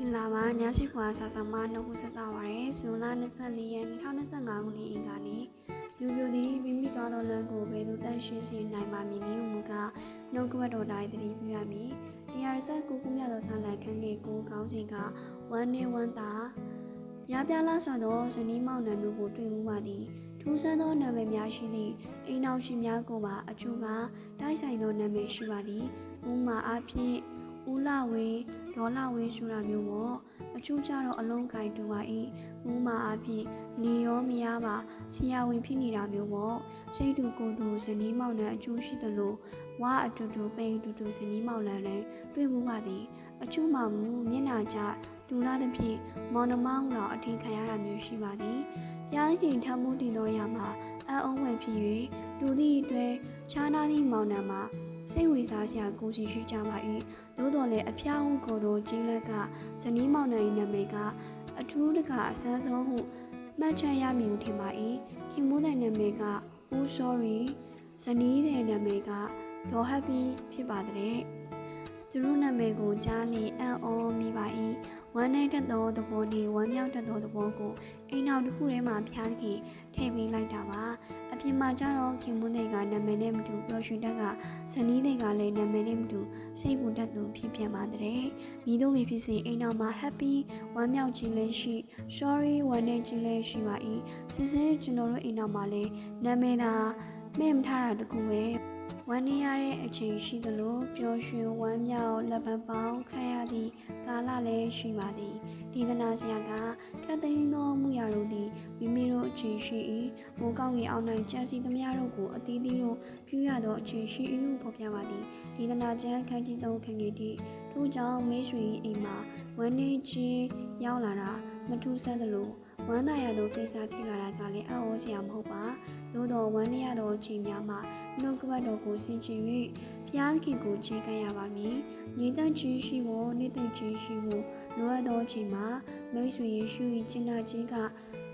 မင်္ဂလာပါညရှိခွာစာဆောင်မနှုတ်ခုဆက်တာပါရယ်ဇွန်လ24ရက်2025ခုနှစ်အင်္ဂါနေ့လူပြိုသည်မိမိသွားသောလမ်းကိုဘယ်သို့တန့်ရှင်းစေနိုင်ပါမည်နည်းမူကားနှုတ်ကပတ်တော်တိုင်းသတိပြုရမည်တရားစက်ကိုကုမြတ်သောဆာလံခန်းကေကိုကောင်းစဉ်ကဝမ်းနေဝမ်းသာရပြလာစွာသောဇနီးမောင်နှံတို့ကိုတွေ့မှုပါသည်ထူးဆန်းသောနာမည်များရှိသည့်အိမ်အောင်ရှင်များကိုပါအချို့ကတိုက်ဆိုင်သောနာမည်ရှိပါသည်ဥပမာအားဖြင့်ဦးလဝင်း ဒေါ်လာဝင်းဆိုတာမျိုးပေါ့အချို့ကျတော့အလုံးကင်တူပါ၏ဥမာအဖြစ်နေရောမရပါဆရာဝန်ဖြစ်နေတာမျိုးပေါ့စိတ်တူကိုယ်တူဇနီးမောင်နှံအချို့ရှိသလိုဝါအတူတူပိန်အတူတူဇနီးမောင်နှံလည်းတွေ့မှုပါသည်အချို့မှမူမျက်နာကျတူလာသဖြင့်မောင်နှမောင်းတော်အထင်ခံရတာမျိုးရှိပါသည်ဘုရားခင်ထမ်းမှုတည်သောရမှာအအုံးဝယ်ဖြစ်၍လူသည့်အတွက်ခြားနာသည့်မောင်နှံမှာ စိတ်ဝင်စားစရာကိုယ်စီရှိကြပါ၏သို့တော်လည်းအဖျားဟုကိုယ်သောကျင်းလက်ကဇနီးမောင်နှံ၏နာမည်ကအထူးတကအဆန်းဆုံးဟုမှတ်ချက်ရမည်ဟုထင်ပါ၏ခင်မိုးတဲ့နာမည်က Oh sorry ဇနီးတဲ့နာမည်ကဒေါ်ဟပ်ပီဖြစ်ပါတဲ့သူတို့နာမည်ကိုကြားလင်အံ့ဩမိပါ၏ ဝမ်းနေတတ်သောသဘောနှင့်ဝမ်းမြောက်တတ်သောသဘောကိုအိမ်နောက်တစ်ခုထဲမှာဖျားခင်ထည့်ပေးလိုက်တာပါအပြင်မှာကျတော့ခင်မွန်းတဲ့ကနာမည်နဲ့မတူပျော်ရွှင်တတ်ကဇနီးတဲ့ကလည်းနာမည်နဲ့မတူစိတ်ပူတတ်သူဖြစ်ပြန်ပါတဲ့မိတို့မိဖြစ်စဉ်အိမ်နောက်မှာ happy ဝမ်းမြောက်ခြင်းလည်းရှိ sorry ဝမ်းနေခြင်းလည်းရှိပါ၏စစ်စစ်ကျွန်တော်တို့အိမ်နောက်မှာလည်းနာမည်သာမဲ့မထားတာတကူပဲ ဝမ်းနေရတဲ့အချိန်ရှိသလိုပျော်ရွှင်ဝမ်းမြောက်လက်ပံပေါင်းခံရသည့်ကာလလည်းရှိပါသည်ဒီသနာဆရာကခတ်သိမ်းသောမှုရာတို့သည်မိမိတို့အချိန်ရှိ၏မိုးကောင်းကင်အောင်နိုင်ကြံစီသမျှတို့ကိုအသီးသီးတို့ပြုရသောအချိန်ရှိ၏ဟုဖော်ပြပါသည်ဒီသနာကျမ်းခန်းကြီးသုံးခန်းကြီးတိထို့ကြောင့်မေးရွှေ၏အိမ်မှာဝမ်းနေခြင်းရောက်လာတာမထူးဆန်းသလို ဝမ်းသာရသောကိစ္စဖြစ်လာတာကလည်းအံ့ဩစရာမဟုတ်ပါသို့တော်ဝမ်းနေရသောအချိန်များမှာနှုတ်ကပတ်တော်ကိုဆင်ခြင်၍ဘုရားခင်ကိုချေကပ်ရပါမည်ညီတတ်ခြင်းရှိဖို့နေ့သိခြင်းရှိဖို့လိုအပ်သောအချိန်မှာမိတ်ဆွေယေရှု၏ကျင့်နာခြင်းက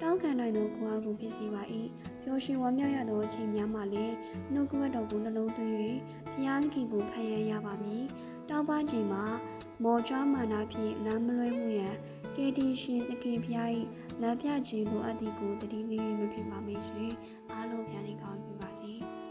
တောင်းခံနိုင်သောကိုယ်အားကိုဖြစ်စေပါ၏ပျော်ရွှင်ဝမ်းမြောက်ရသောအချိန်များမှာလည်းနှုတ်ကပတ်တော်ကိုနှလုံးသွင်း၍ဘုရားခင်ကိုဖန်ရန်ရပါမည်တောင်းပန်ချိန်မှာမော်ကြွားမာနာဖြင့်လမ်းမလွဲမှုရန်ကယ်တင်ရှင်သခင်ဖျား၏ လမ်းပြခြင်းလိုအပ်သည်ကိုတတိလေးမဖြစ်ပါမိတ်ဆွေအားလုံးပြန်ရင်ကောင်းပြပါစေ။